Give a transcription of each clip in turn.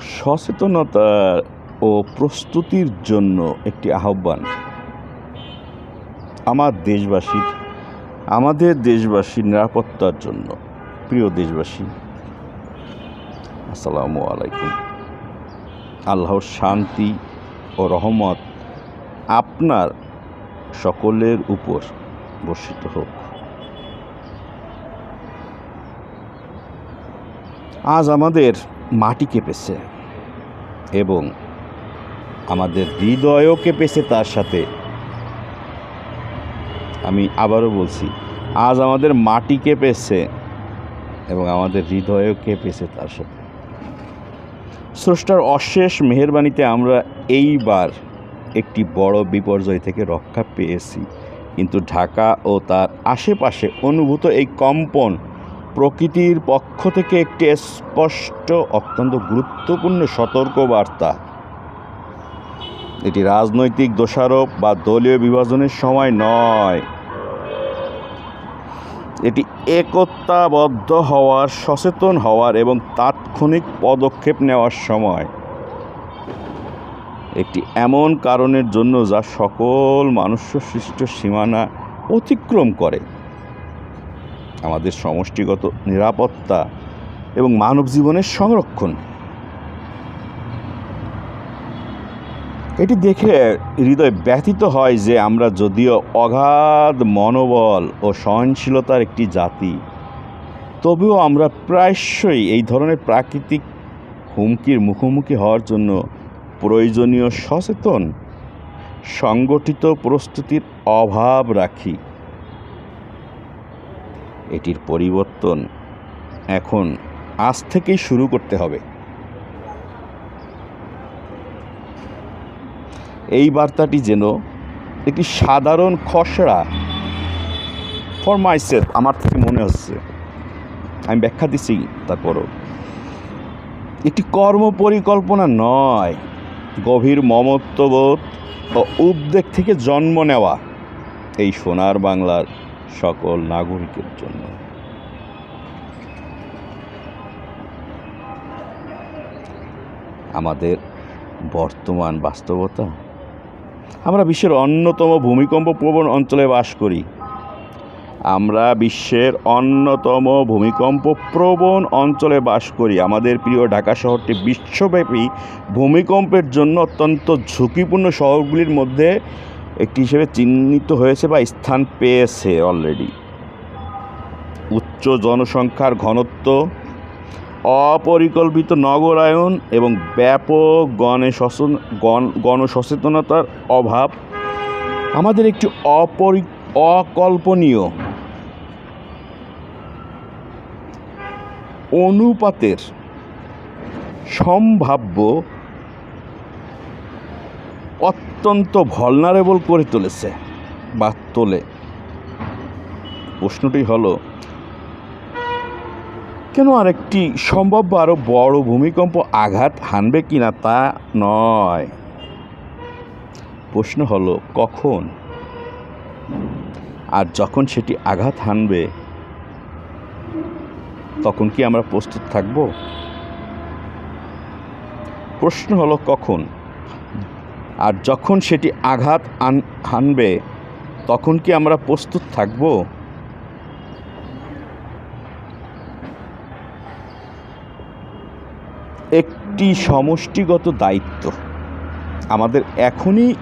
সচেতনতা ও প্রস্তুতির জন্য একটি আহ্বান। আমার দেশবাসীর আমাদের দেশবাসীর নিরাপত্তার জন্য। প্রিয় দেশবাসী, আসসালামু আলাইকুম। আল্লাহর শান্তি ও রহমত আপনার সকলের উপর বর্ষিত হোক। আজ আমাদের মাটি কেঁপেছে এবং আমাদের হৃদয়ও কেঁপেছে তার সাথে। আমি আবারও বলছি, আজ আমাদের মাটি কেঁপেছে এবং আমাদের হৃদয়ও কেঁপেছে তার সাথে। স্রষ্টার অশেষ মেহেরবানিতে আমরা এইবার একটি বড় বিপর্যয় থেকে রক্ষা পেয়েছি। কিন্তু ঢাকা ও তার আশেপাশে অনুভূত এই কম্পন প্রকৃতির পক্ষ থেকে একটি স্পষ্ট, অত্যন্ত গুরুত্বপূর্ণ সতর্কবার্তা। এটি রাজনৈতিক দোষারোপ বা দলীয় বিভাজনের সময় নয়। এটি একতাবদ্ধ হওয়ার, সচেতন হওয়ার এবং তাৎক্ষণিক পদক্ষেপ নেওয়ার সময়। একটি এমন কারণের জন্য যা সকল মানুষ্য সৃষ্ট সীমানা অতিক্রম করে। আমাদের সমষ্টিগত নিরাপত্তা এবং মানব জীবনের সংরক্ষণ। এটি দেখে হৃদয় ব্যথিত হয় যে আমরা যদিও অগাধ মনোবল ও সহনশীলতার একটি জাতি, তবেও আমরা প্রায়শই এই ধরনের প্রাকৃতিক হুমকির মুখোমুখি হওয়ার জন্য প্রয়োজনীয় সচেতন, সংগঠিত প্রস্তুতির অভাব রাখি। এটির পরিবর্তন এখন আজ থেকেই শুরু করতে হবে। এই বার্তাটি যেন একটি সাধারণ খসড়া ফর মাই মাইসেলফ আমার থেকে মনে হচ্ছে। আমি ব্যাখ্যা দিচ্ছি তারপরও একটি কর্ম পরিকল্পনা নয়, গভীর মমত্ববোধ ও উদ্বেগ থেকে জন্ম নেওয়া। এই সোনার বাংলার সকল নাগরিকের জন্য। আমাদের বর্তমান বাস্তবতা? আমরা বিশ্বের অন্যতম ভূমিকম্প প্রবণ অঞ্চলে বাস করি। আমরা বিশ্বের অন্যতম ভূমিকম্প প্রবণ অঞ্চলে বাস করি। আমাদের প্রিয় ঢাকা শহরটি বিশ্বব্যাপী ভূমিকম্পের জন্য অত্যন্ত ঝুঁকিপূর্ণ শহরগুলির মধ্যে একটি হিসেবে চিহ্নিত হয়েছে বা স্থান পেয়েছে অলরেডি উচ্চ জনসংখ্যার ঘনত্ব, অপরিকল্পিত নগরায়ন এবং ব্যাপক গণসচেতন গণ, গণসচেতনতার অভাব আমাদের একটি অপরি, অকল্পনীয় অনুপাতের সম্ভাব্য অত্যন্ত ভলনারেবল করে তুলেছে, বা তোলে। প্রশ্নটি হলো, কেন আরেকটি সম্ভাব্য আরও বড় ভূমিকম্প আঘাত হানবে কিনা তা নয়। প্রশ্ন হলো, কখন? আর যখন সেটি আঘাত হানবে, তখন কি আমরা প্রস্তুত থাকব? প্রশ্ন হলো, কখন? আর যখন সেটি আঘাত আন হানবে, তখন কি আমরা প্রস্তুত থাকব? একটি সমষ্টিগত দায়িত্ব। আমাদের এখনই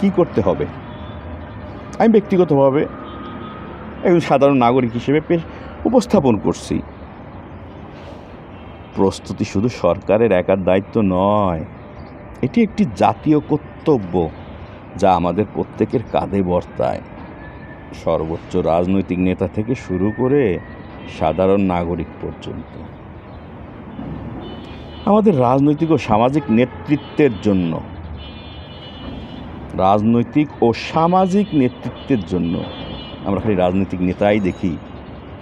কি করতে হবে? আমি ব্যক্তিগতভাবে একজন সাধারণ নাগরিক হিসেবে উপস্থাপন করছি। প্রস্তুতি শুধু সরকারের একার দায়িত্ব নয়। এটি একটি জাতীয় কর্তব্য যা আমাদের প্রত্যেকের কাঁধে বর্তায়। সর্বোচ্চ রাজনৈতিক নেতা থেকে শুরু করে সাধারণ নাগরিক পর্যন্ত। আমাদের রাজনৈতিক ও সামাজিক নেতৃত্বের জন্য। রাজনৈতিক ও সামাজিক নেতৃত্বের জন্য। আমরা খালি রাজনৈতিক নেতাই দেখি।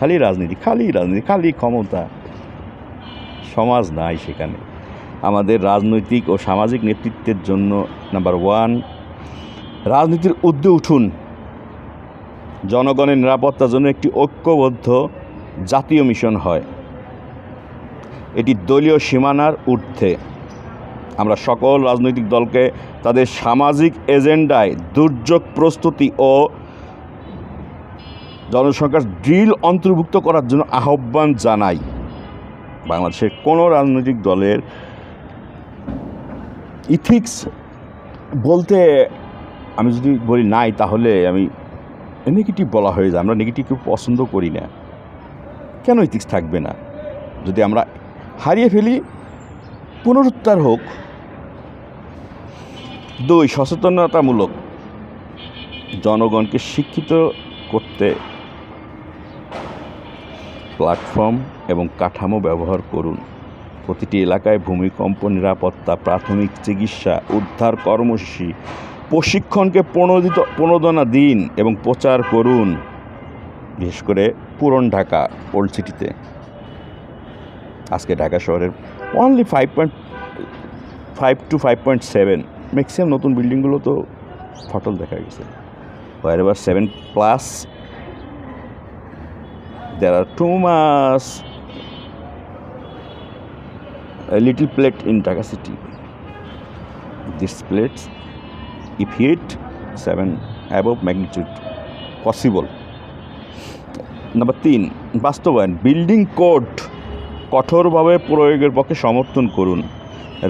খালি রাজনীতি খালি রাজনীতি, খালি ক্ষমতা। সমাজ নাই সেখানে। আমাদের রাজনৈতিক ও সামাজিক নেতৃত্বের জন্য নাম্বার ওয়ান। রাজনীতির উদ্যোগ উঠুন। জনগণের নিরাপত্তার জন্য একটি ঐক্যবদ্ধ জাতীয় মিশন হয়। এটি দলীয় সীমানার ঊর্ধ্বে। আমরা সকল রাজনৈতিক দলকে তাদের সামাজিক এজেন্ডায় দুর্যোগ প্রস্তুতি ও জনসংখ্যার ড্রিল অন্তর্ভুক্ত করার জন্য আহ্বান জানাই। বাংলাদেশের কোনো রাজনৈতিক দলের ইথিক্স বলতে আমি যদি বলি নাই, তাহলে আমি নেগেটিভ বলা হয়ে যায়। আমরা নেগেটিভ পছন্দ করি না। কেন ইথিক্স থাকবে না? যদি আমরা হারিয়ে ফেলি, পুনরুদ্ধার হোক। দুই, সচেতনতামূলক জনগণকে শিক্ষিত করতে প্ল্যাটফর্ম এবং কাঠামো ব্যবহার করুন। প্রতিটি এলাকায় ভূমিকম্প, নিরাপত্তা, প্রাথমিক চিকিৎসা, উদ্ধার কর্মসূচি, প্রশিক্ষণকে প্রণোদিত, প্রণোদনা দিন এবং প্রচার করুন। বিশেষ করে পুরন ঢাকা, ওল্ড সিটিতে। আজকে ঢাকা শহরের only five point five to five point seven maximum নতুন বিল্ডিংগুলো তো ফটল দেখা গেছে। Wherever seven plus there are too much a little plate in Dhaka city. This plates, if hit, seven above magnitude possible. Number তিন বাস্তবায়ন building code কঠোরভাবে প্রয়োগের পক্ষে সমর্থন করুন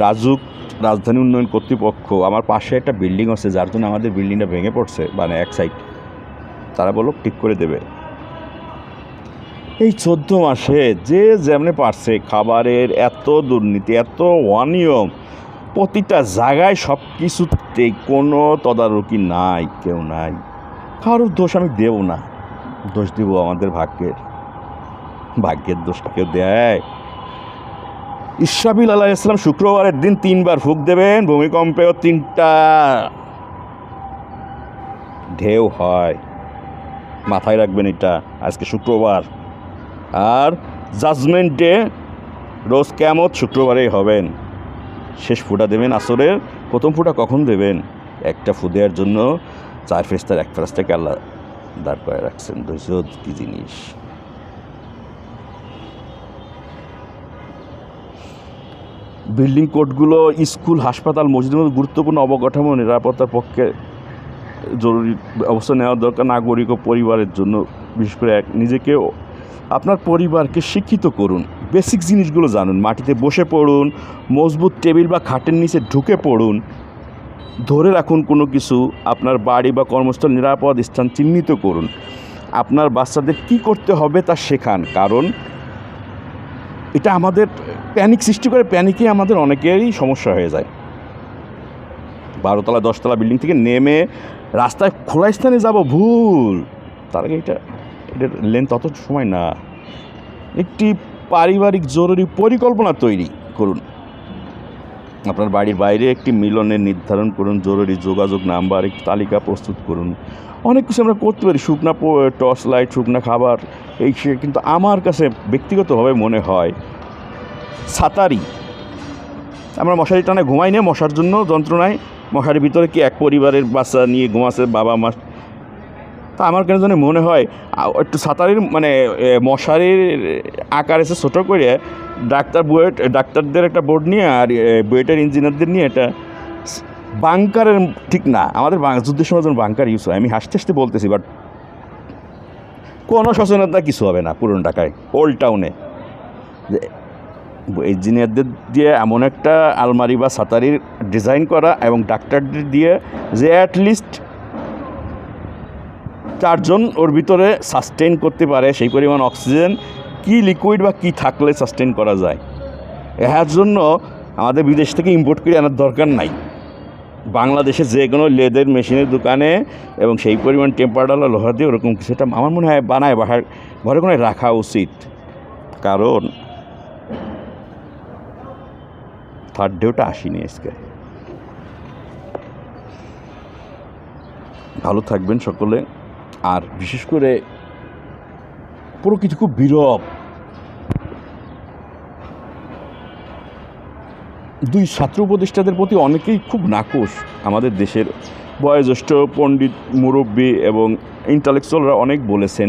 রাজুক রাজধানী উন্নয়ন কর্তৃপক্ষ আমার পাশে একটা বিল্ডিং আছে যার জন্য আমাদের বিল্ডিংটা ভেঙে পড়ছে মানে এক সাইড তারা বলল ঠিক করে দেবে এই চোদ্দ মাসে যে যেমনি পারছে খাবারের এত দুর্নীতি, এত অনিয়ম, প্রতিটা জায়গায় সব কিছুতেই কোনো তদারকি নাই, কেউ নাই। কারোর দোষ আমি দেব না। দোষ দিব আমাদের ভাগ্যের। ভাগ্যের দোষটা কেউ দেয়। ইসরাবিল আলাহ ইসলাম শুক্রবারের দিন তিনবার ফুক দেবেন ভূমিকম্পেও তিনটা ঢেউ হয়। মাথায় রাখবেন এটা, আজকে শুক্রবার। আর জাজমেন্ট রোজ কেমত শুক্রবারেই হবেন। শেষ ফুটা দেবেন আসরের। প্রথম ফুটা কখন দেবেন? একটা ফু দেওয়ার জন্য চার ফেস্তার এক ফেরাস্তাকে আল্লাহ দাঁড় করে রাখছেন। কী জিনিস? বিল্ডিং কোডগুলো স্কুল, হাসপাতাল, মসজিদের মতো গুরুত্বপূর্ণ অবকাঠামো, নিরাপত্তার পক্ষে জরুরি অবস্থা নেওয়া দরকার নাগরিক ও পরিবারের জন্য। বিশেষ করে এক নিজেকে আপনার পরিবারকে শিক্ষিত করুন। বেসিক জিনিসগুলো জানুন। মাটিতে বসে পড়ুন, মজবুত টেবিল বা খাটের নিচে ঢুকে পড়ুন। ধরে রাখুন কোনো কিছু, আপনার বাড়ি বা কর্মস্থল নিরাপদ স্থান চিহ্নিত করুন। আপনার বাচ্চাদের কি করতে হবে তা শেখান। কারণ এটা আমাদের প্যানিক সৃষ্টি করে, প্যানিকে আমাদের অনেকেরই সমস্যা হয়ে যায়। বারোতলা, দশতলা বিল্ডিং থেকে নেমে রাস্তায় খোলা স্থানে যাব, ভুল। তার আগে এটা এটার লেন্থ অত সময় না। একটি পারিবারিক জরুরি পরিকল্পনা তৈরি করুন। আপনার বাড়ির বাইরে একটি মিলনের নির্ধারণ করুন, জরুরি যোগাযোগ নাম্বার, একটি তালিকা প্রস্তুত করুন। অনেক কিছু আমরা করতে পারি, শুকনা টর্চ লাইট, শুকনা খাবার, এই সে কিন্তু আমার কাছে ব্যক্তিগতভাবে মনে হয় সাতারি আমরা মশারি টানে ঘুমাই না, মশার জন্য যন্ত্রণায় মশারির ভিতরে কি এক পরিবারের বাচ্চা নিয়ে ঘুমাচ্ছে বাবা মা তা আমার কেন জানি মনে হয় একটু সাঁতারির মানে মশারির আকার এসে ছোটো করে ডাক্তার বুয়েট, ডাক্তারদের একটা বোর্ড নিয়ে আর বুয়েটের ইঞ্জিনিয়ারদের নিয়ে এটা বাংকারের ঠিক না, আমাদের যুদ্ধের সময় যখন বাংকার ইউজ হয়, আমি হাসতে হাসতে বলতেছি বাট কোনো সচেতনতা কিছু হবে না পুরনো ঢাকায় ওল্ড টাউনে ইঞ্জিনিয়ারদের দিয়ে এমন একটা আলমারি বা সাতারির ডিজাইন করা এবং ডাক্তারদের দিয়ে যে অ্যাটলিস্ট চারজন ওর ভিতরে সাস্টেন করতে পারে সেই পরিমাণ অক্সিজেন কি লিকুইড বা কি থাকলে সাস্টেন করা যায়। এর জন্য আমাদের বিদেশ থেকে ইম্পোর্ট করে আনার দরকার নাই। বাংলাদেশে যে কোনো লেদের মেশিনের দোকানে এবং সেই পরিমাণ টেম্পারডালা লোহা দিয়ে ওরকম কিছু একটা আমার মনে হয় বানায়, বাহার ঘরে কোনো রাখা উচিত। কারণ থার্ড ডেটা আসেনি আজকে। ভালো থাকবেন সকলে। আর বিশেষ করে প্রকৃতি খুব বিরব দুই ছাত্র উপদেষ্টাদের প্রতি অনেকেই খুব নাকশ আমাদের দেশের বয়োজ্যেষ্ঠ পণ্ডিত, মুরব্বী এবং ইন্টালেকচুয়ালরা অনেক বলেছেন,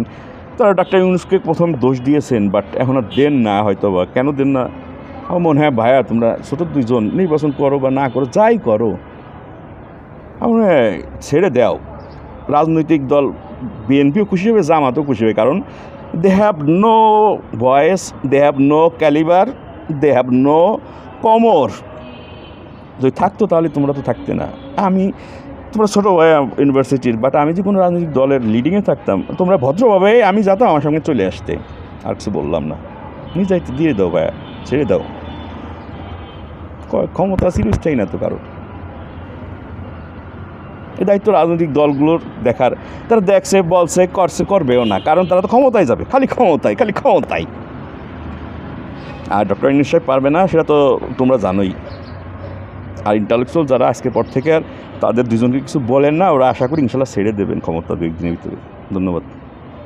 তারা ডাক্তার ইউনুসকে প্রথম দোষ দিয়েছেন বাট এখন আর দেন না হয়তো বা কেন দেন না? আমার মনে হয়, ভাইয়া, তোমরা ছোটো দুইজন, নির্বাচন করো বা না করো, যাই করো। আমার ছেড়ে দাও। রাজনৈতিক দল বিএনপিও খুশি হবে, জামাতও খুশি হবে। কারণ they have no voice they have no calibre they have no কমর। যদি থাকতো তাহলে তোমরা তো থাকতে না। আমি, তোমরা ছোটো ইউনিভার্সিটির বাট আমি যে কোনো রাজনৈতিক দলের লিডিংয়ে থাকতাম, তোমরা ভদ্রভাবে আমি যাতাম আমার সঙ্গে চলে আসতে। আর কিছু বললাম না। নিজ দিয়ে দাও ভাইয়া, ছেড়ে দাও। ক্ষমতা সিরিজটাই না তো কারোর। এই দায়িত্ব রাজনৈতিক দলগুলোর দেখার। তারা দেখছে, বলছে, করছে, করবেও না। কারণ তারা তো ক্ষমতায় যাবে। খালি ক্ষমতায় খালি ক্ষমতায়। আর ডক্টর ইনিস সাহেব পারবে না, সেটা তো তোমরা জানোই। আর ইন্টালেকচুয়াল যারা আজকের পর থেকে, আর তাদের দুজনকে কিছু বলেন না, ওরা আশা করি ইনশাল্লাহ ছেড়ে দেবেন ক্ষমতা দু একদিনের ভিতরে। ধন্যবাদ।